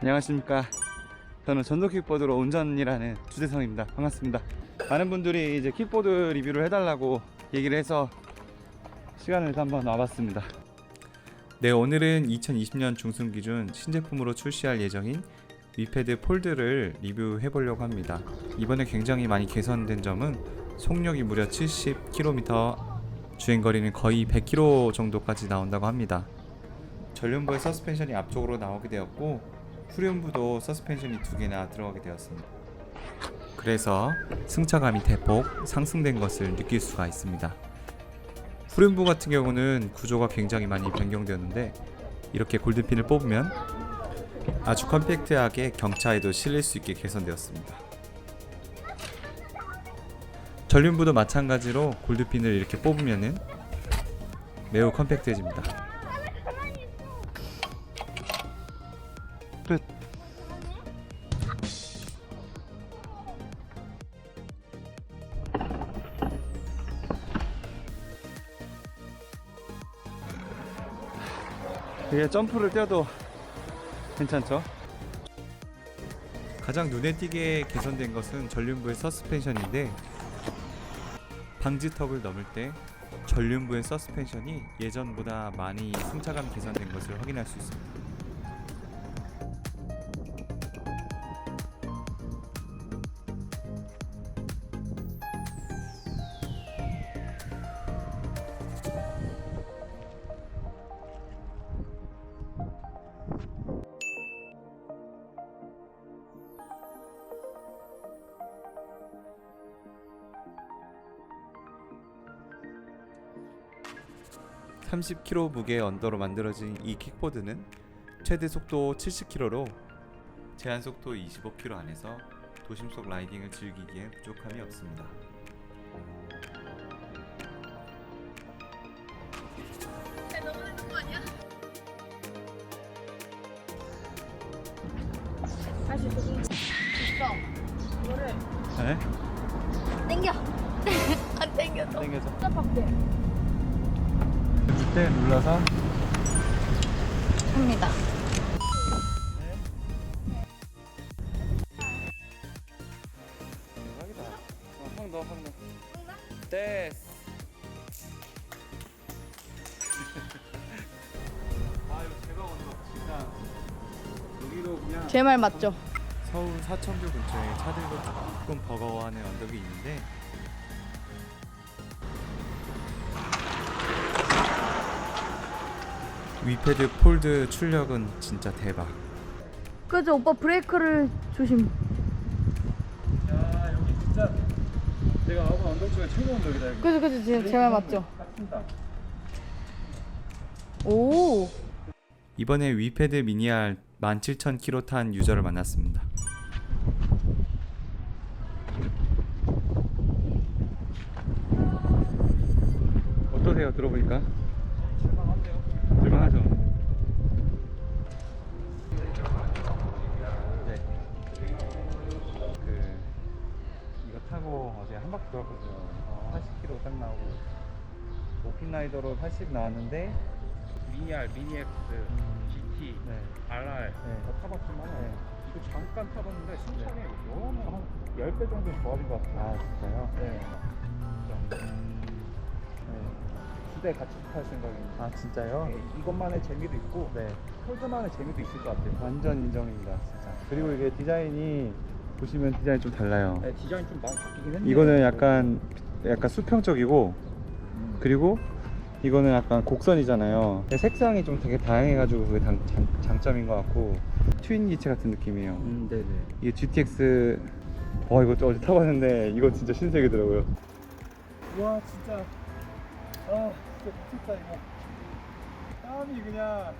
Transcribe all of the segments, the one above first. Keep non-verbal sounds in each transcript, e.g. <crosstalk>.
안녕하십니까. 저는 전동 킥보드로 운전이라는 주대성입니다. 반갑습니다. 많은 분들이 이제 킥보드 리뷰를 해달라고 얘기를 해서 시간을 한번 와봤습니다. 네, 오늘은 2020년 중순 기준 신제품으로 출시할 예정인 위패드 폴드를 리뷰해 보려고 합니다. 이번에 굉장히 많이 개선된 점은 속력이 무려 70km, 주행 거리는 거의 100km 정도까지 나온다고 합니다. 전륜부의 서스펜션이 앞쪽으로 나오게 되었고 후륜부도 서스펜션이 두 개나 들어가게 되었습니다. 그래서 승차감이 대폭 상승된 것을 느낄 수가 있습니다. 후륜부 같은 경우는 구조가 굉장히 많이 변경되었는데 이렇게 골든핀을 뽑으면 아주 컴팩트하게 경차에도 실릴 수 있게 개선되었습니다. 전륜부도 마찬가지로 골드핀을 이렇게 뽑으면은 매우 컴팩트해집니다. 이게 점프를 뛰어도 괜찮죠? 가장 눈에 띄게 개선된 것은 전륜부의 서스펜션인데 방지턱을 넘을 때 전륜부의 서스펜션이 예전보다 많이 승차감 개선된 것을 확인할 수 있습니다. (30km) 무게 언더로 만들어진 이 킥보드는 최대 속도 70km로 제한 속도 25km 안에서 도심 속 라이딩을 즐기기에 부족함이 없습니다. 있어. 이거를 네? 당겨. 안. 당겨서 복잡하게 그 때 눌러서 합니다. 대박이다. 어, 확 넣어, 확 넣어. 됐어. 아, 이거 대박 언덕. 진짜. 여기도 그냥 제 말 맞죠? 서울 사천교 근처에 차들도 조금 버거워하는 언덕이 있는데 위패드 폴드 출력은 진짜 대박. 그죠 오빠 브레이크를 조심. 야 여기 진짜 내가 와본 언덕 중에 최고 언덕이다 여기. 그죠 그죠 제말 맞죠? 오. 이번에 위패드 미니알 17,000km 탄 유저를 만났습니다. 어떠세요? 들어보니까? 실망한데요? 실망하죠. 네. 그 이거 타고 어제 한 바퀴 돌았거든요. 40km 딱 나오고 오핀 라이더로 80 나왔는데 미니R, 미니X, GT, 네. RR 네. 다 타봤지만 네. 이거 잠깐 타봤는데 승차감이 너무 한 10배 정도 좋아진 것 같아요. 아 진짜요? 네. 두대 같이 탈 생각입니다. 아 진짜요? 네, 이것만의 재미도 있고 네. 폴드만의 재미도 있을 것 같아요. 완전 인정입니다 진짜 그리고 이게 디자인이 보시면 디자인이 좀 달라요 네, 디자인 좀 많이 바뀌긴 했는데 이거는 약간 약간 수평적이고 음, 그리고 이거는 약간 곡선이잖아요 색상이 좀 되게 다양해가지고 그게 장, 장, 장점인 것 같고 트윈 기체 같은 느낌이에요 음, 네네. 이게 GTX 와 이거 어제 타봤는데 이거 진짜 신세계더라고요 와 진짜 아 진짜 미쳤다 이거 땀이 그냥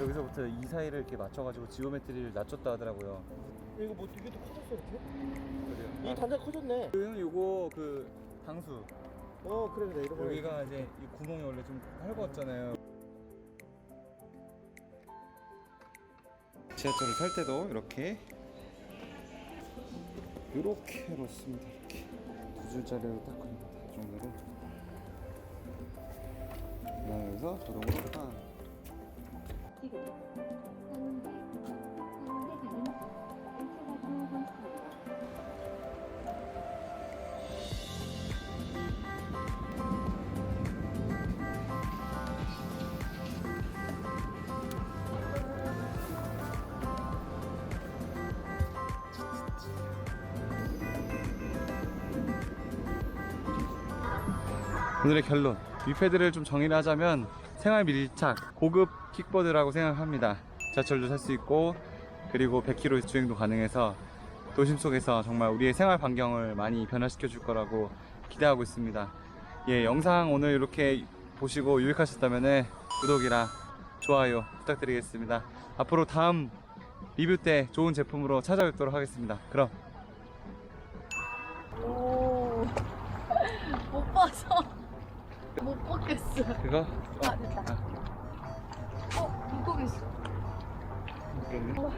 여기서부터 이 사이를 이렇게 맞춰가지고 지오메트리를 낮췄다 하더라고요 이거 뭐 되게 더 커졌어 이렇게? 그래요? 이 단자 커졌네. 형 요거 그 방수 어 그래 그래 이거 여기가 이제 이 구멍이 원래 좀 헐거웠잖아요. 지하철을 탈 때도 이렇게 이렇게 놓습니다. 이렇게 두 줄짜리로 딱이 정도로. 그다음에서 자동으로 딱 지금 오늘의 결론. 위패드를 좀 정의를 하자면 생활 밀착 고급 킥보드라고 생각합니다. 지하철도 탈 수 있고 그리고 100km 주행도 가능해서 도심 속에서 정말 우리의 생활 반경을 많이 변화시켜 줄 거라고 기대하고 있습니다. 예 영상 오늘 이렇게 보시고 유익하셨다면 구독이랑 좋아요 부탁드리겠습니다. 앞으로 다음 리뷰 때 좋은 제품으로 찾아뵙도록 하겠습니다. 그럼. 오. <laughs> 못 봐서 못 보겠어. 그거 아 됐다. 어 물고기 있어. 어,